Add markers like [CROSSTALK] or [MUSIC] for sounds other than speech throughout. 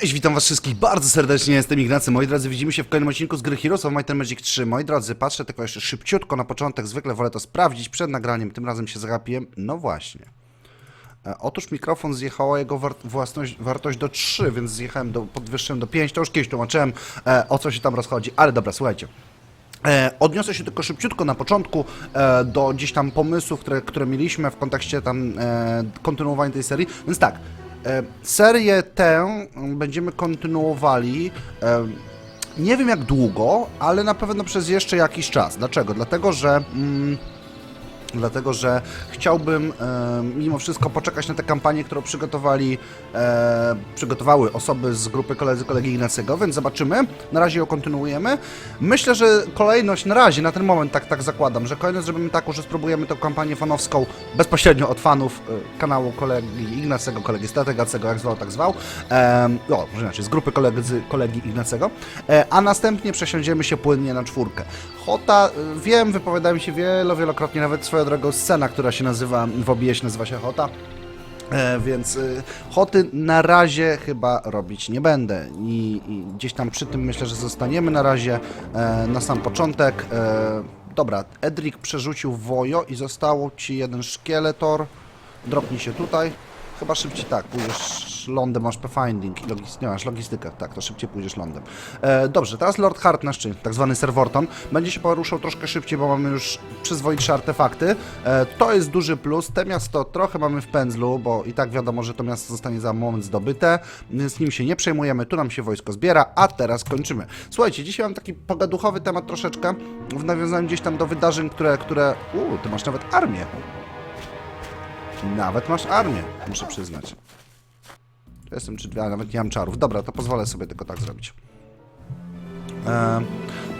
Cześć, witam was wszystkich bardzo serdecznie, jestem Ignacy. Moi drodzy, widzimy się w kolejnym odcinku z gry Heroes of Might and Magic 3. Moi drodzy, patrzę tylko jeszcze szybciutko na początek, zwykle wolę to sprawdzić przed nagraniem, tym razem się zagapiłem. No właśnie. E, Otóż mikrofon zjechała jego własność, wartość do 3, więc zjechałem do, podwyższyłem do 5, to już kiedyś tłumaczyłem e, o co się tam rozchodzi, ale dobra, słuchajcie. E, odniosę się tylko szybciutko na początku do gdzieś tam pomysłów, które, które mieliśmy w kontekście tam kontynuowania tej serii. Więc tak, serię tę będziemy kontynuowali. E, nie wiem jak długo, ale na pewno przez jeszcze jakiś czas. Dlaczego? Dlatego, że. Mm, Dlatego, że chciałbym e, mimo wszystko poczekać na tę kampanię, którą przygotowali, e, przygotowały osoby z grupy koledzy kolegi Ignacego, więc zobaczymy. Na razie ją kontynuujemy. Myślę, że kolejność na razie, na ten moment tak, tak zakładam, że kolejność zrobimy taką, że spróbujemy tę kampanię fanowską bezpośrednio od fanów e, kanału kolegi Ignacego, kolegi Strategacego, jak zwał, tak zwał. E, o, może inaczej, z grupy kolegi, kolegi Ignacego. E, a następnie przesiądziemy się płynnie na czwórkę. Hota, y, wiem, wypowiadałem się wielo, wielokrotnie, nawet swoją drogą scena, która się nazywa, w OBS nazywa się Hota. E, więc y, hoty na razie chyba robić nie będę I, i gdzieś tam przy tym myślę, że zostaniemy na razie e, na sam początek. E, dobra, Edric przerzucił wojo i zostało ci jeden szkieletor. Dropnij się tutaj. Chyba szybciej tak, pójdziesz lądem, masz pathfinding i logis- nie masz logistykę, tak, to szybciej pójdziesz lądem. E, dobrze, teraz Lord Hart nasz, czyli tak zwany Serworton, będzie się poruszał troszkę szybciej, bo mamy już przyzwoitsze artefakty. E, to jest duży plus, te miasto trochę mamy w pędzlu, bo i tak wiadomo, że to miasto zostanie za moment zdobyte, z nim się nie przejmujemy, tu nam się wojsko zbiera, a teraz kończymy. Słuchajcie, dzisiaj mam taki pogaduchowy temat troszeczkę, w nawiązaniu gdzieś tam do wydarzeń, które, które... Uuu, ty masz nawet armię. Nawet masz armię, muszę przyznać. Jestem czy dwie, nawet nie mam czarów. Dobra, to pozwolę sobie tylko tak zrobić. E,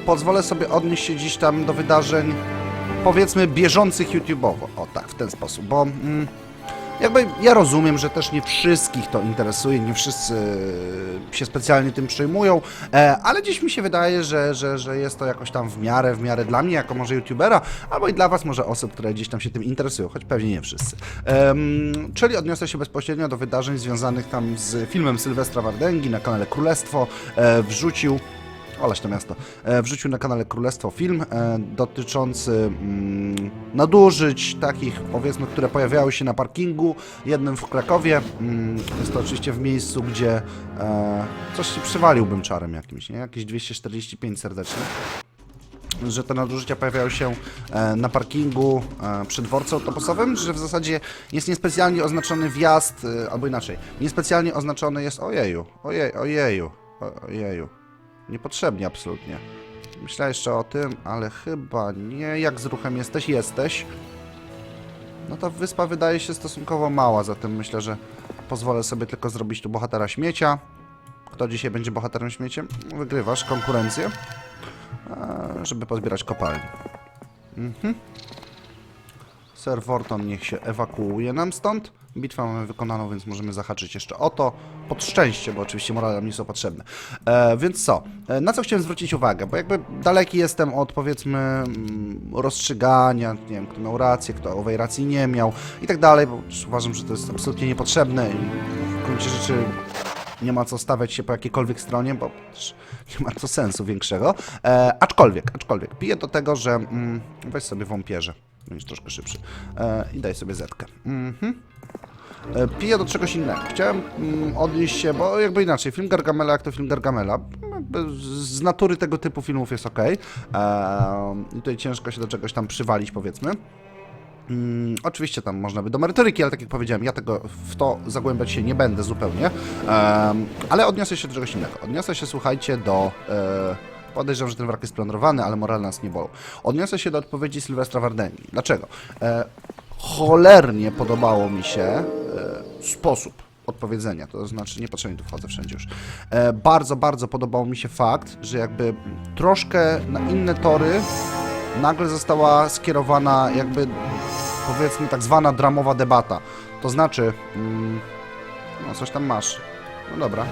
pozwolę sobie odnieść się dziś tam do wydarzeń, powiedzmy, bieżących YouTube'owo. O tak, w ten sposób, bo mm, jakby ja rozumiem, że też nie wszystkich to interesuje, nie wszyscy się specjalnie tym przejmują, e, ale dziś mi się wydaje, że, że, że jest to jakoś tam w miarę, w miarę dla mnie, jako może YouTubera, albo i dla Was może osób, które gdzieś tam się tym interesują, choć pewnie nie wszyscy. Em, czyli odniosę się bezpośrednio do wydarzeń związanych tam z filmem Sylwestra Wardęgi na kanale Królestwo. E, wrzucił Oleś to miasto. E, wrzucił na kanale Królestwo film e, dotyczący mm, nadużyć takich, powiedzmy, które pojawiały się na parkingu, jednym w Krakowie. Mm, jest to oczywiście w miejscu, gdzie e, coś się przywaliłbym czarem jakimś, nie? Jakieś 245 serdecznie że te nadużycia pojawiają się na parkingu przy dworcu autobusowym, że w zasadzie jest niespecjalnie oznaczony wjazd, albo inaczej, niespecjalnie oznaczony jest ojeju, ojej, ojeju, ojeju. Niepotrzebnie absolutnie. Myślałem jeszcze o tym, ale chyba nie. Jak z ruchem jesteś? Jesteś. No ta wyspa wydaje się stosunkowo mała, zatem myślę, że pozwolę sobie tylko zrobić tu bohatera śmiecia. Kto dzisiaj będzie bohaterem śmieciem? Wygrywasz konkurencję, e, żeby pozbierać kopalnię. Mhm. Sir niech się ewakuuje nam stąd. Bitwę mamy wykonaną, więc możemy zahaczyć jeszcze o to. Pod szczęście, bo oczywiście morale nam nie są potrzebne. E, więc co? E, na co chciałem zwrócić uwagę? Bo jakby daleki jestem od powiedzmy mm, rozstrzygania, nie wiem, kto miał rację, kto owej racji nie miał i tak dalej, bo uważam, że to jest absolutnie niepotrzebne i w gruncie rzeczy nie ma co stawiać się po jakiejkolwiek stronie, bo nie ma to sensu większego. E, aczkolwiek, aczkolwiek, piję do tego, że mm, weź sobie wąpierze, będziesz troszkę szybszy e, i daj sobie zetkę. Mhm. E, Piję do czegoś innego. Chciałem mm, odnieść się, bo jakby inaczej, film Gargamela jak to film Gargamela, z- natury tego typu filmów jest ok. I tutaj ciężko się do czegoś tam przywalić, powiedzmy. Mm, oczywiście tam można by do merytoryki, ale tak jak powiedziałem, ja tego w to zagłębiać się nie będę zupełnie. Em, ale odniosę się do czegoś innego. Odniosę się, słuchajcie, do. E, podejrzewam, że ten wrak jest planowany, ale morale nas nie bolą. Odniosę się do odpowiedzi Sylwestra Wardęgi. Dlaczego? E, cholernie podobało mi się e, sposób odpowiedzenia, to znaczy niepotrzebnie tu wchodzę wszędzie już. E, bardzo, bardzo podobał mi się fakt, że jakby troszkę na inne tory nagle została skierowana jakby powiedzmy tak zwana dramowa debata. To znaczy, mm, no coś tam masz. No dobra.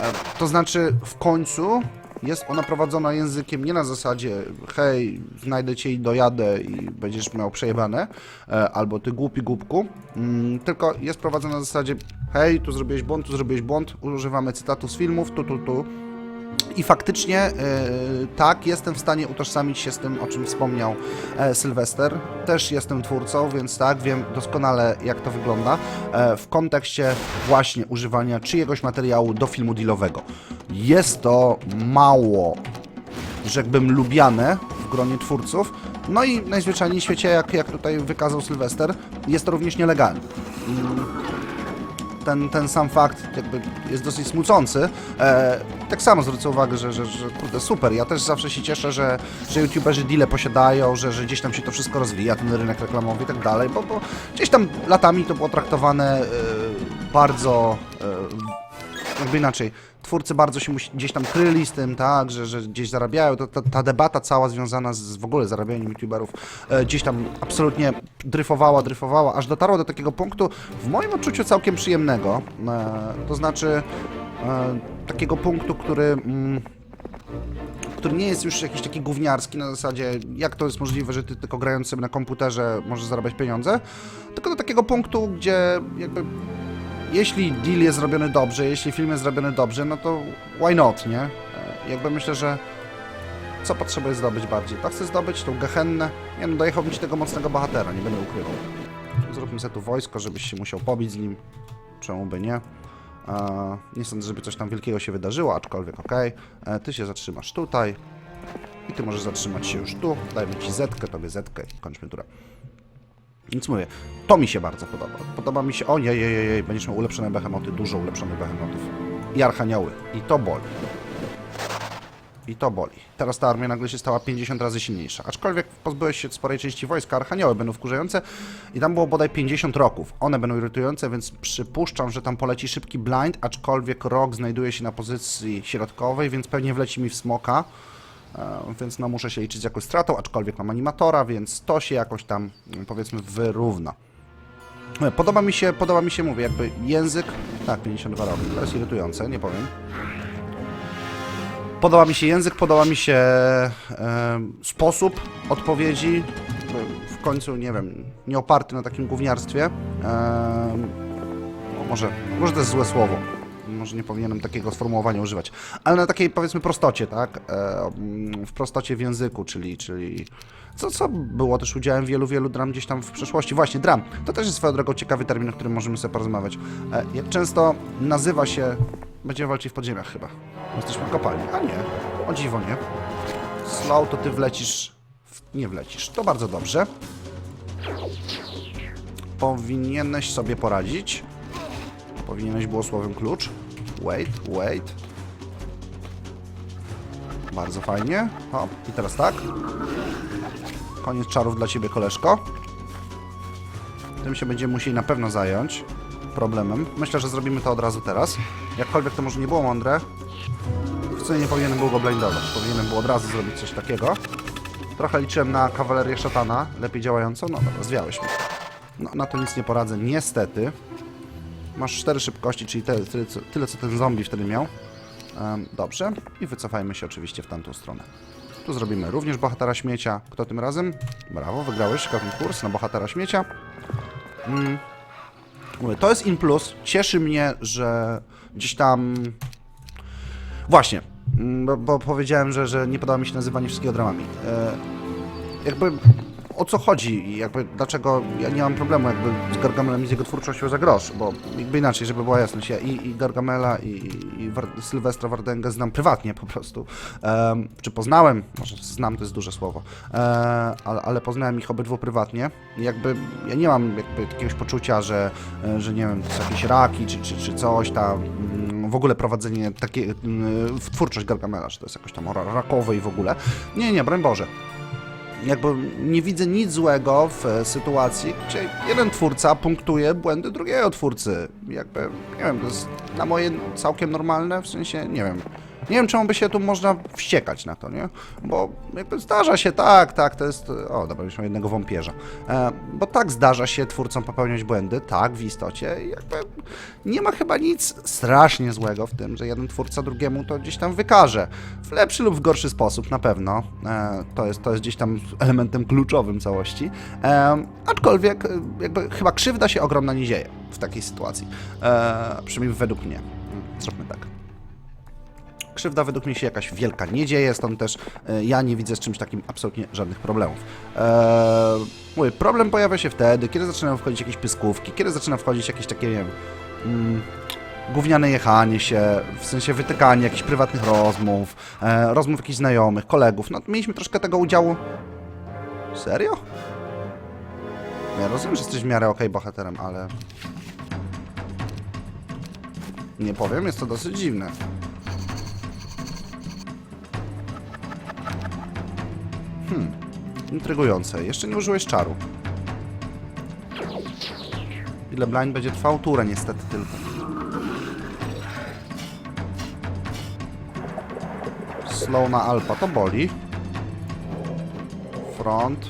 E, to znaczy w końcu jest ona prowadzona językiem nie na zasadzie hej, znajdę cię i dojadę i będziesz miał przejebane, e, albo ty głupi głupku, mm, tylko jest prowadzona na zasadzie hej, tu zrobiłeś błąd, tu zrobiłeś błąd, używamy cytatu z filmów, tu, tu, tu. I faktycznie yy, tak, jestem w stanie utożsamić się z tym, o czym wspomniał e, Sylwester. Też jestem twórcą, więc tak, wiem doskonale jak to wygląda e, w kontekście właśnie używania czyjegoś materiału do filmu dealowego. Jest to mało, rzekłbym, lubiane w gronie twórców. No i najzwyczajniej w świecie, jak, jak tutaj wykazał Sylwester, jest to również nielegalne ten, ten sam fakt jakby jest dosyć smucący. E, tak samo zwrócę uwagę, że, że, że kurde, super. Ja też zawsze się cieszę, że, że youtuberzy deale posiadają, że, że gdzieś tam się to wszystko rozwija, ten rynek reklamowy i tak dalej, bo, bo gdzieś tam latami to było traktowane e, bardzo e, jakby inaczej. Twórcy bardzo się musi, gdzieś tam kryli z tym, tak, że, że gdzieś zarabiają. Ta, ta debata cała związana z w ogóle zarabianiem youtuberów e, gdzieś tam absolutnie dryfowała, dryfowała, aż dotarła do takiego punktu, w moim odczuciu całkiem przyjemnego. E, to znaczy e, takiego punktu, który. Mm, który nie jest już jakiś taki gówniarski na zasadzie, jak to jest możliwe, że ty tylko grając sobie na komputerze możesz zarabiać pieniądze, tylko do takiego punktu, gdzie jakby jeśli deal jest zrobiony dobrze, jeśli film jest zrobiony dobrze, no to why not, nie? E, Jakby myślę, że co potrzebuję zdobyć bardziej? To chcę zdobyć tą gehennę. Nie no, dojechałbym ci tego mocnego bohatera, nie będę ukrywał. Zróbmy sobie tu wojsko, żebyś się musiał pobić z nim. Czemu by nie? E, nie sądzę, żeby coś tam wielkiego się wydarzyło, aczkolwiek okej. E, Ty się zatrzymasz tutaj. I ty możesz zatrzymać się już tu. Dajmy ci zetkę, tobie zetkę i kończmy turę. Nic mówię, to mi się bardzo podoba. Podoba mi się, o jej, jej, jej, będziesz miał ulepszone behemoty, dużo ulepszonych behemotów. I archanioły. I to boli. I to boli. Teraz ta armia nagle się stała 50 razy silniejsza. Aczkolwiek pozbyłeś się sporej części wojska, archanioły będą wkurzające i tam było bodaj 50 roków. One będą irytujące, więc przypuszczam, że tam poleci szybki blind, aczkolwiek rok znajduje się na pozycji środkowej, więc pewnie wleci mi w smoka. E, więc no muszę się liczyć z jakąś stratą, aczkolwiek mam animatora, więc to się jakoś tam mm, powiedzmy wyrówna. E, Podoba mi się, podoba mi się, mówię, jakby język, tak, 52 roki, to jest irytujące, nie powiem. Podoba mi się język, podoba mi się e, sposób odpowiedzi, e, w końcu, nie wiem, nie oparty na takim gówniarstwie. E, no może, może to jest złe słowo. Może nie powinienem takiego sformułowania używać. Ale na takiej, powiedzmy, prostocie, tak? E, mm, w prostocie w języku, czyli, czyli co, co było też udziałem wielu, wielu dram gdzieś tam w przeszłości. Właśnie, dram. To też jest swoją drogą ciekawy termin, o którym możemy sobie porozmawiać. E, jak często nazywa się... Będziemy walczyć w podziemiach chyba. Jesteśmy w kopalni. A nie. O dziwo nie. Slow to ty wlecisz... W... Nie wlecisz. To bardzo dobrze. Powinieneś sobie poradzić. Powinieneś było słowem klucz. Wait, wait. Bardzo fajnie. O, i teraz tak. Koniec czarów dla ciebie, koleżko. Tym się będziemy musieli na pewno zająć. Problemem. Myślę, że zrobimy to od razu teraz. Jakkolwiek to może nie było mądre. W sumie nie powinienem był go blindować. Powinienem było od razu zrobić coś takiego. Trochę liczyłem na kawalerię szatana, lepiej działającą. No dobra, zwiałeś mnie. No, na to nic nie poradzę, niestety. Masz cztery szybkości, czyli tyle, co, tyle, co ten zombie wtedy miał. Dobrze. I wycofajmy się oczywiście w tamtą stronę. Tu zrobimy również bohatera śmiecia. Kto tym razem? Brawo, wygrałeś konkurs na bohatera śmiecia. Mm. To jest in plus. Cieszy mnie, że gdzieś tam... Właśnie, mm, bo, bo powiedziałem, że, że nie podoba mi się nazywanie wszystkiego dramami. E, jakby o co chodzi i jakby dlaczego ja nie mam problemu jakby z Gargamelem i z jego twórczością za grosz, bo jakby inaczej, żeby była jasność, ja i, i Gargamela i, i Sylwestra Wardęgę znam prywatnie po prostu. Em, czy poznałem, może znam to jest duże słowo, e, ale, ale poznałem ich obydwu prywatnie i jakby ja nie mam jakby jakiegoś poczucia, że, e, że nie wiem, to są jakieś raki czy, czy, czy coś tam, mm, w ogóle prowadzenie takie, mm, twórczość Gargamela, że to jest jakoś tam ra- rakowe i w ogóle. Nie, nie, broń Boże jakby nie widzę nic złego w e, sytuacji, gdzie jeden twórca punktuje błędy drugiego twórcy. Jakby, nie wiem, to jest na moje całkiem normalne, w sensie, nie wiem. Nie wiem, czemu by się tu można wściekać na to, nie? Bo jakby zdarza się, tak, tak, to jest... O, dobra, już mam jednego wąpierza. E, bo tak zdarza się twórcom popełniać błędy, tak, w istocie. Jakby nie ma chyba nic strasznie złego w tym, że jeden twórca drugiemu to gdzieś tam wykaże. W lepszy lub w gorszy sposób, na pewno. E, to, jest, to jest gdzieś tam elementem kluczowym całości. E, aczkolwiek, e, jakby chyba krzywda się ogromna nie dzieje w takiej sytuacji. E, przynajmniej według mnie. Zróbmy tak krzywda według mnie się jakaś wielka nie dzieje, stąd też e, ja nie widzę z czymś takim absolutnie żadnych problemów. Eee, mówię, problem pojawia się wtedy, kiedy zaczynają wchodzić jakieś pyskówki, kiedy zaczyna wchodzić jakieś takie, nie wiem, mm, gówniane jechanie się, w sensie wytykanie jakichś prywatnych rozmów, e, rozmów jakichś znajomych, kolegów. No, mieliśmy troszkę tego udziału. Serio? Ja rozumiem, że jesteś w miarę okej bohaterem, ale... Nie powiem, jest to dosyć dziwne. Intrygujące. Jeszcze nie użyłeś czaru. Ile blind będzie trwał? Turę niestety tylko. Slow na alfa, to boli. Front.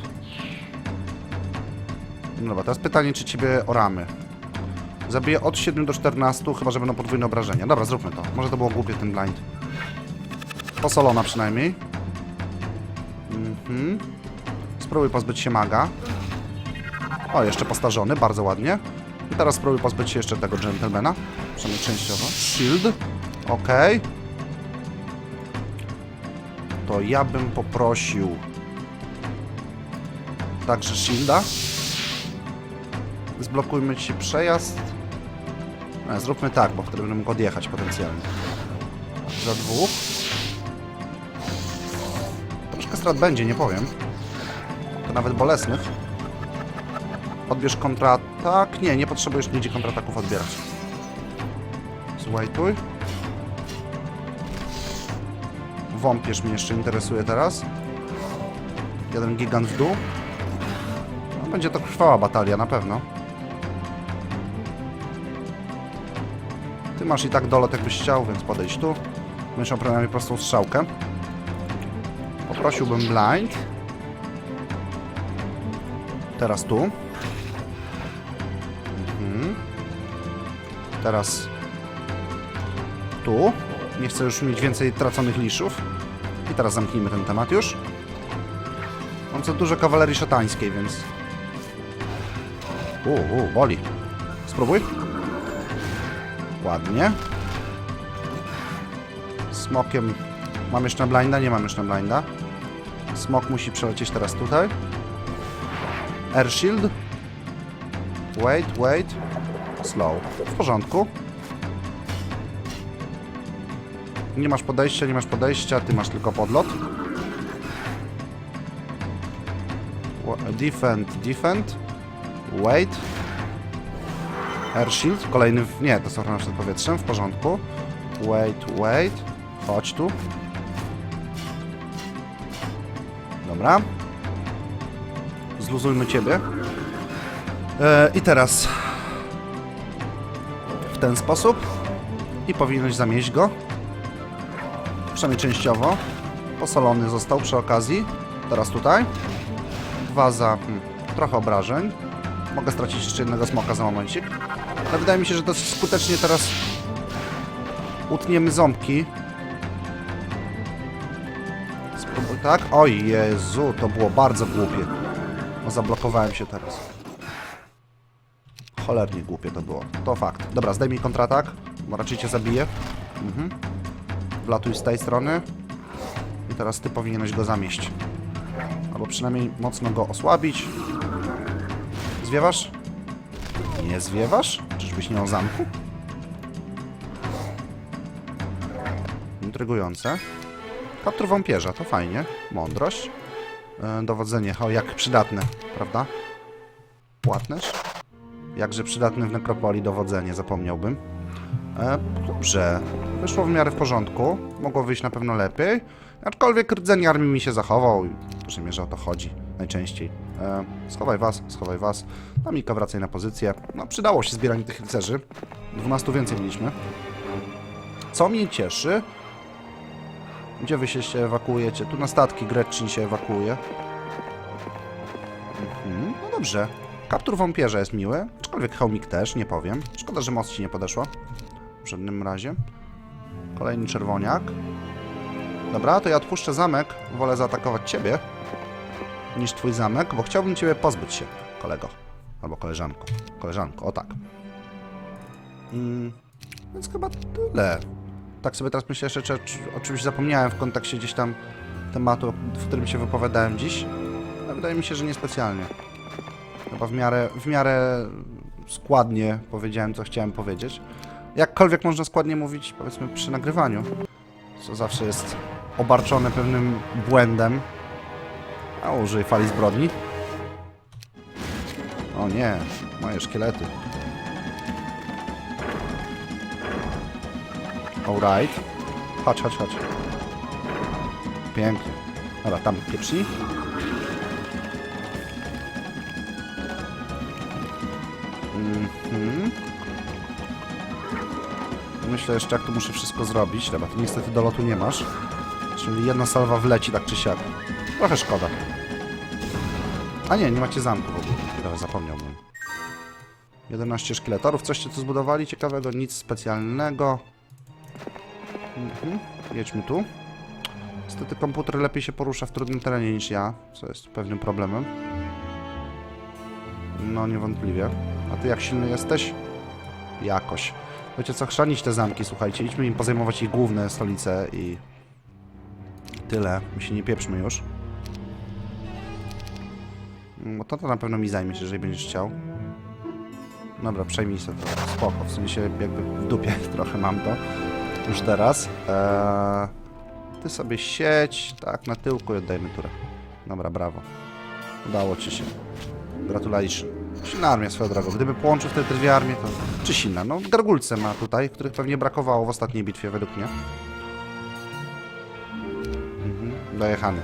No Dobra, teraz pytanie, czy ciebie oramy. Zabiję od 7 do 14, chyba że będą podwójne obrażenia. Dobra, zróbmy to. Może to było głupie ten blind. Posolona przynajmniej. Mhm. Spróbuj pozbyć się maga. O, jeszcze postarzony, bardzo ładnie. I teraz spróbuj pozbyć się jeszcze tego gentlemana. Przynajmniej częściowo. Shield. Okej. To ja bym poprosił... Także shielda. Zblokujmy ci przejazd. Nie, zróbmy tak, bo wtedy będę mógł odjechać potencjalnie. Za dwóch. Strat będzie, nie powiem. To nawet bolesnych. Odbierz kontratak. Nie, nie potrzebujesz nigdzie kontrataków odbierać. Złajtuj. Wąpierz mnie jeszcze interesuje teraz. Jeden gigant w dół. No, będzie to krwała batalia, na pewno. Ty masz i tak dolot jakbyś chciał, więc podejdź tu. Będziesz miał przynajmniej prostą strzałkę. Poprosiłbym blind. Teraz tu. Mhm. Teraz tu. Nie chcę już mieć więcej traconych liszów. I teraz zamknijmy ten temat już. Mam co dużo kawalerii szatańskiej, więc... Uuu, boli. Spróbuj. Ładnie. Smokiem... Mam jeszcze na blinda? Nie mam jeszcze na blinda. Smok musi przelecieć teraz tutaj. Air shield. Wait, wait. Slow. W porządku. Nie masz podejścia, nie masz podejścia, ty masz tylko podlot. Defend, defend. Wait. Air shield, kolejny, w... nie, to są ochrona przed powietrzem, w porządku. Wait, wait. Chodź tu. Dobra. Zluzujmy ciebie. E, I teraz w ten sposób i powinieneś zamieść go. Przynajmniej częściowo. Posolony został przy okazji. Teraz tutaj. Dwa za hmm, trochę obrażeń. Mogę stracić jeszcze jednego smoka za momencik. Ale wydaje mi się, że dosyć skutecznie teraz utniemy ząbki. Tak. Oj Jezu, to było bardzo głupie. No zablokowałem się teraz. Cholernie głupie to było. To fakt. Dobra, zdejmij kontratak, bo raczej cię zabije. Mhm. Wlatuj z tej strony. I teraz ty powinieneś go zamieść. Albo przynajmniej mocno go osłabić. Zwiewasz? Nie zwiewasz? Czyżbyś nie o zamku? Intrygujące. Kaptur wąpierza, to fajnie. Mądrość. E, dowodzenie, o jak przydatne, prawda? Płatnerz? Jakże przydatne w nekropolii dowodzenie, zapomniałbym. E, dobrze, wyszło w miarę w porządku. Mogło wyjść na pewno lepiej. Aczkolwiek rdzeń armii mi się zachował i w dużej mierze o to chodzi najczęściej. E, schowaj was, schowaj was. No Mika, wracaj na pozycję. No przydało się zbieranie tych rycerzy. 12 więcej mieliśmy. Co mnie cieszy, Gdzie wy się się ewakuujecie? Tu na statki Grecin się ewakuuje. Mhm, no dobrze. Kaptur wampierza jest miły, aczkolwiek chomik też, nie powiem. Szkoda, że most ci nie podeszła. W żadnym razie. Kolejny czerwoniak. Dobra, to ja odpuszczę zamek. Wolę zaatakować ciebie niż twój zamek, bo chciałbym ciebie pozbyć się, kolego. Albo koleżanko. Koleżanko, o tak. Mm, więc chyba tyle. Tak sobie teraz myślę jeszcze, czy, o czymś zapomniałem w kontekście gdzieś tam tematu, w którym się wypowiadałem dziś. Ale wydaje mi się, że niespecjalnie. Chyba w miarę, w miarę składnie powiedziałem, co chciałem powiedzieć. Jakkolwiek można składnie mówić, powiedzmy, przy nagrywaniu, co zawsze jest obarczone pewnym błędem. A użyj fali zbrodni. O nie, moje szkielety. Alright. Chodź, chodź, chodź. Pięknie. Dobra, tam pieprzni. Mhm. Myślę jeszcze, jak to muszę wszystko zrobić. Dobra, ty niestety do lotu nie masz. Czyli jedna salwa wleci tak czy siak. Trochę szkoda. A nie, nie macie zamku w ogóle. Trochę zapomniałbym. 11 szkieletorów. Coście tu zbudowali ciekawego? Nic specjalnego. Mhm. Jedźmy tu. Niestety komputer lepiej się porusza w trudnym terenie niż ja, co jest pewnym problemem. No, niewątpliwie. A ty jak silny jesteś? Jakoś. Wiecie co, chrzanić te zamki, słuchajcie. Idźmy im pozajmować ich główne stolice i... Tyle. My się nie pieprzmy już. No to, to na pewno mi zajmie się, jeżeli będziesz chciał. Dobra, przejmij sobie to. Spoko. W sensie jakby w dupie [LAUGHS] trochę mam to. Już teraz. Eee, ty sobie sieć. Tak, na tyłku i oddajmy turę. Dobra, brawo. Udało ci się. Gratulation. Silna armia swoją drogą. Gdyby połączył wtedy te dwie armie, to... Czy silna? No, gargulce ma tutaj, których pewnie brakowało w ostatniej bitwie, według mnie. Mhm, dojechany.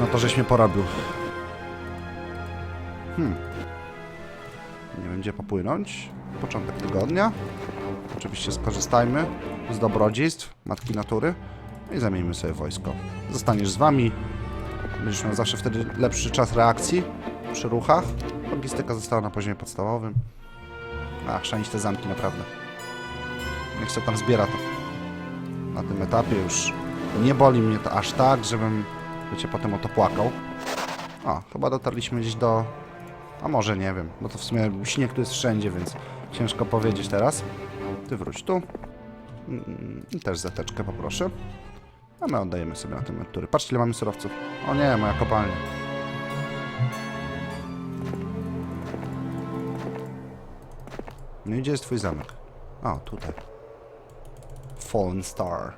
No to żeś mnie porobił. Hmm. Nie wiem, gdzie popłynąć. Początek tygodnia. Oczywiście skorzystajmy z dobrodziejstw Matki Natury i zamieńmy sobie wojsko. Zostaniesz z wami. Będziesz miał zawsze wtedy lepszy czas reakcji przy ruchach. Logistyka została na poziomie podstawowym. A, chrzanić te zamki naprawdę. Niech się tam zbiera to. Na tym etapie już nie boli mnie to aż tak, żebym, wiecie, potem o to płakał. A, chyba dotarliśmy gdzieś do... A może nie wiem, bo to w sumie śnieg tu jest wszędzie, więc ciężko powiedzieć teraz. Ty wróć tu. Mm, I też zateczkę poproszę. A my oddajemy sobie na tym emerytury. Patrzcie, ile mamy surowców. O nie, moja kopalnia. No i gdzie jest twój zamek? O, tutaj. Fallen Star.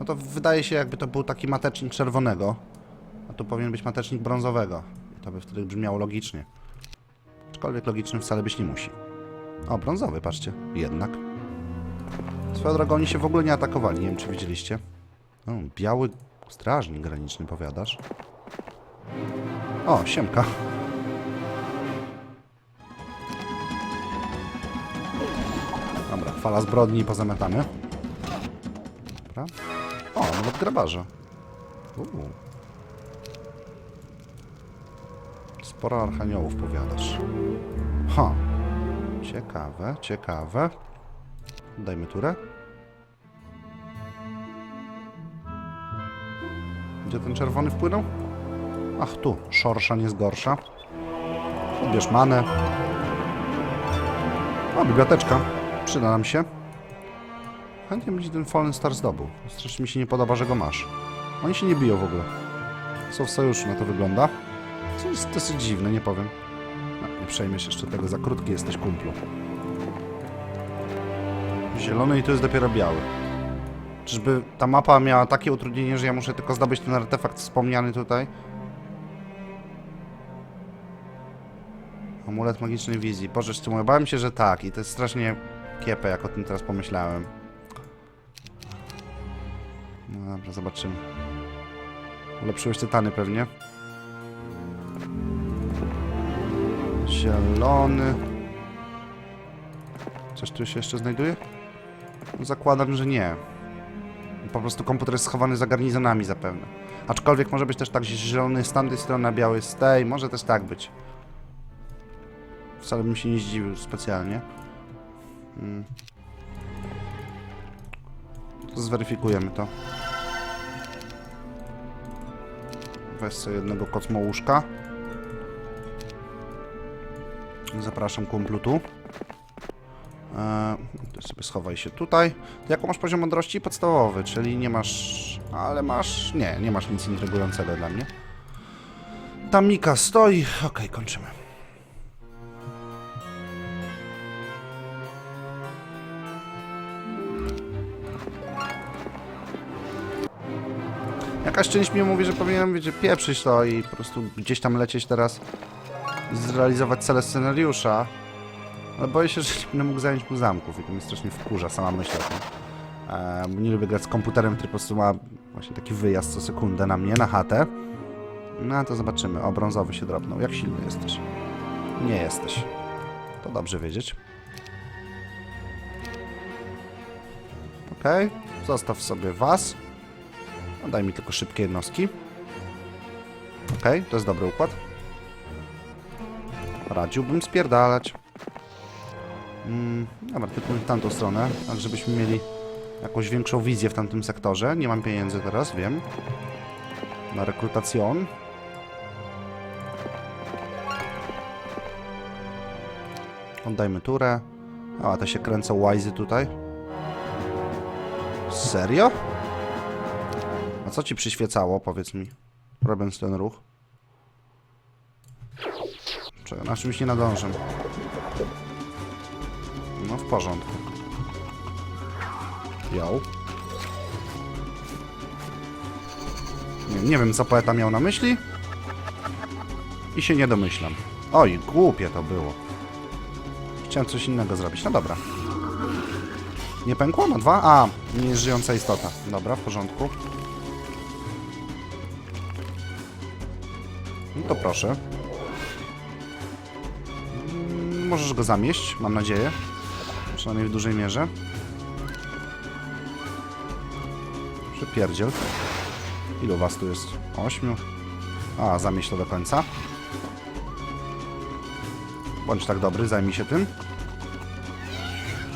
No to wydaje się, jakby to był taki matecznik czerwonego. A tu powinien być matecznik brązowego. I to by wtedy brzmiało logicznie. Aczkolwiek logiczny wcale być nie musi. O, brązowy, patrzcie. Jednak. Swoją drogą oni się w ogóle nie atakowali, nie wiem czy widzieliście. O, biały strażnik graniczny, powiadasz? O, siemka. Dobra, fala zbrodni pozamiatamy. Dobra. O, nawet grabarze. Uuu. Sporo archaniołów, powiadasz. Ha. Ciekawe, ciekawe. Dajmy turę. Gdzie ten czerwony wpłynął? Ach, tu. Szorsza nie zgorsza. Odbierz manę. O, biblioteczka. Przyda nam się. Chętnie będzie ten Fallen Star zdobył. Strasznie mi się nie podoba, że go masz. Oni się nie biją w ogóle. Są w sojuszu, na to wygląda. Co jest dosyć dziwne, nie powiem. No, nie przejmiesz jeszcze tego, za krótki jesteś kumplu. Zielony i to jest dopiero biały. Czyżby ta mapa miała takie utrudnienie, że ja muszę tylko zdobyć ten artefakt wspomniany tutaj? Amulet magicznej wizji. Boże, mówię, bałem się, że tak. I to jest strasznie kiepę, jak o tym teraz pomyślałem. No dobra, zobaczymy. Ulepszyłeś tytany pewnie. Zielony. Coś tu się jeszcze znajduje? Zakładam, że nie. po prostu komputer jest schowany za garnizonami zapewne. Aczkolwiek może być też tak, że zielony z tamtej strony, a biały z tej. Może też tak być. Wcale bym się nie zdziwił specjalnie. Mm. To zweryfikujemy to. Weź sobie jednego kocmołuszka. Zapraszam kumplu tu. Eee, sobie schowaj się tutaj. Jaką masz poziom mądrości? Podstawowy, czyli nie masz... Ale masz... Nie, nie masz nic intrygującego dla mnie. Tam Mika stoi. Okej, kończymy. Jakaś część mi mówi, że powinienem, wiecie, pieprzyć to i po prostu gdzieś tam lecieć teraz zrealizować cele scenariusza. Ale boję się, że nie będę mógł zająć mu zamków i to mnie strasznie wkurza, sama myśl o tym. Nie lubię grać z komputerem, który po prostu ma właśnie taki wyjazd co sekundę na mnie, na chatę. No to zobaczymy. O, brązowy się drobnął. Jak silny jesteś? Nie jesteś. To dobrze wiedzieć. Okej, zostaw sobie was. No, daj mi tylko szybkie jednostki. Okej, to jest dobry układ. Radziłbym spierdalać. Mm, dobra, w tamtą stronę, tak żebyśmy mieli jakąś większą wizję w tamtym sektorze. Nie mam pieniędzy teraz, wiem. Na rekrutacjon. Oddajmy turę. A to się kręcą łajzy tutaj. Serio? A co ci przyświecało, powiedz mi, robiąc ten ruch? Czego, na czymś nie nadążę. No w porządku. Ją. Nie, nie wiem, co poeta miał na myśli. I się nie domyślam. Oj, głupie to było. Chciałem coś innego zrobić. No dobra. Nie pękło? No dwa? A, nie żyjąca istota. Dobra, w porządku. No to proszę. Mm, Możesz go zamieść, mam nadzieję. Przynajmniej w dużej mierze. Przypierdziel. Ilu was tu jest? Ośmiu. A, zamieść to do końca. Bądź tak dobry, zajmij się tym.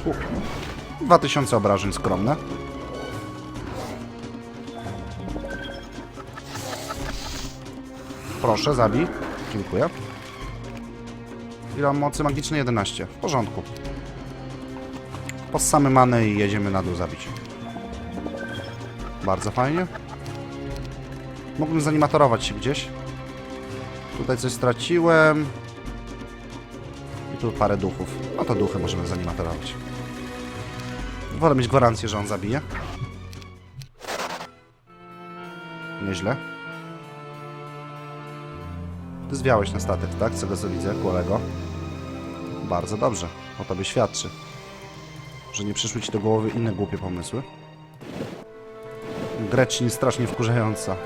U. 2000 obrażeń skromne. Proszę, zabij. Dziękuję. Ile mocy magicznej? 11. W porządku. Possamy manę i jedziemy na dół zabić. Bardzo fajnie. Mógłbym zanimatorować się gdzieś. Tutaj coś straciłem. I tu parę duchów. No to duchy możemy zanimatorować. Wolę mieć gwarancję, że on zabije. Nieźle. Ty zwiałeś na statek, tak? Z tego co widzę, kolego. Bardzo dobrze. O tobie świadczy. Że nie przyszły ci do głowy inne głupie pomysły. Gretchen strasznie wkurzająca.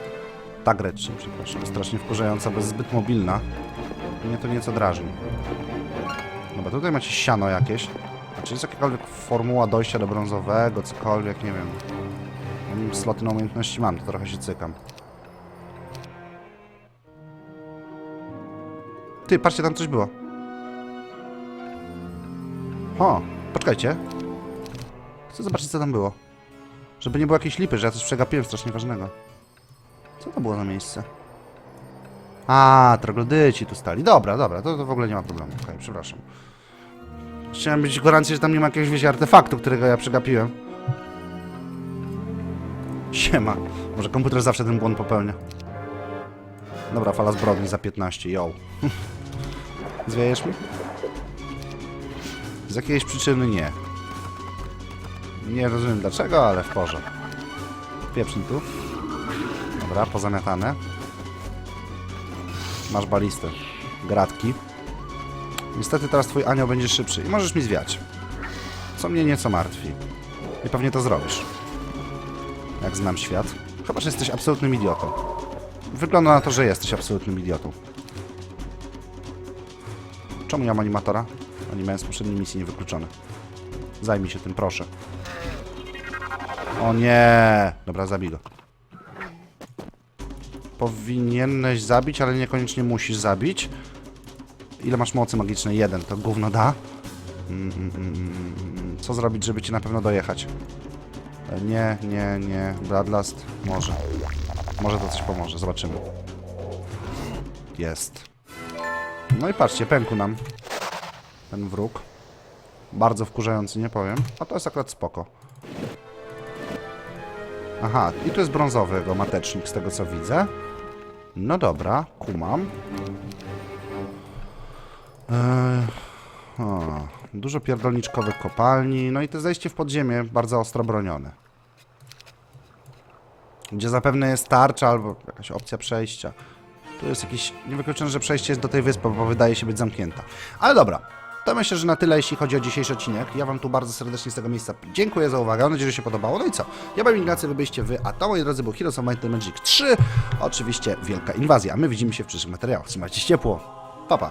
Ta Gretchen, przepraszam. Strasznie wkurzająca, jest zbyt mobilna. Mnie to nieco drażni. Dobra, tutaj macie siano jakieś. A czy jest jakakolwiek formuła dojścia do brązowego, cokolwiek, nie wiem. Mm, Sloty na umiejętności mam, to trochę się cykam. Ty, patrzcie, tam coś było. O, poczekajcie. Chcę zobaczyć, co tam było. Żeby nie było jakiejś lipy, że ja coś przegapiłem strasznie ważnego. Co to było za miejsce? A, troglodyci tu stali. Dobra, dobra, to, to w ogóle nie ma problemu. Okej, przepraszam. Chciałem mieć gwarancję, że tam nie ma jakiegoś, wiecie, artefaktu, którego ja przegapiłem. Siema. Może komputer zawsze ten błąd popełnia. Dobra, fala zbrodni za 15, yo. [LAUGHS] Zwiejesz mi? Z jakiejś przyczyny nie. Nie rozumiem dlaczego, ale w porządku. Pieprznij tu. Dobra, pozamiatane. Masz balistę. Gratki. Niestety teraz twój anioł będzie szybszy i możesz mi zwiać. Co mnie nieco martwi. I pewnie to zrobisz. Jak znam świat. Chyba, że jesteś absolutnym idiotą. Wygląda na to, że jesteś absolutnym idiotą. Czemu nie mam animatora? Oni mają z poprzedniej misji niewykluczone. Zajmij się tym, proszę. O nie! Dobra, zabij go. Powinieneś zabić, ale niekoniecznie musisz zabić. Ile masz mocy magicznej? Jeden. To gówno da? Mm, mm, mm. Co zrobić, żeby ci na pewno dojechać? E, Nie, nie, nie. Bloodlust? Może. Może to coś pomoże. Zobaczymy. Jest. No i patrzcie, pękł nam ten wróg. Bardzo wkurzający, nie powiem. A to jest akurat spoko. Aha, i tu jest brązowy jego matecznik, z tego co widzę. No dobra, kumam. Eee, o, dużo pierdolniczkowych kopalni, no i to zejście w podziemie bardzo ostro bronione. Gdzie zapewne jest tarcza albo jakaś opcja przejścia. Tu jest jakieś niewykluczone, że przejście jest do tej wyspy, bo wydaje się być zamknięta. Ale dobra, to myślę, że na tyle, jeśli chodzi o dzisiejszy odcinek. Ja Wam tu bardzo serdecznie z tego miejsca dziękuję za uwagę. Mam nadzieję, że się podobało. No i co? Ja byłem Ignacy, Wy byliście Wy, a to, moi drodzy, był Heroes of Might and Magic 3. Oczywiście wielka inwazja. My widzimy się w przyszłych materiałach. Trzymajcie się ciepło. Pa, pa.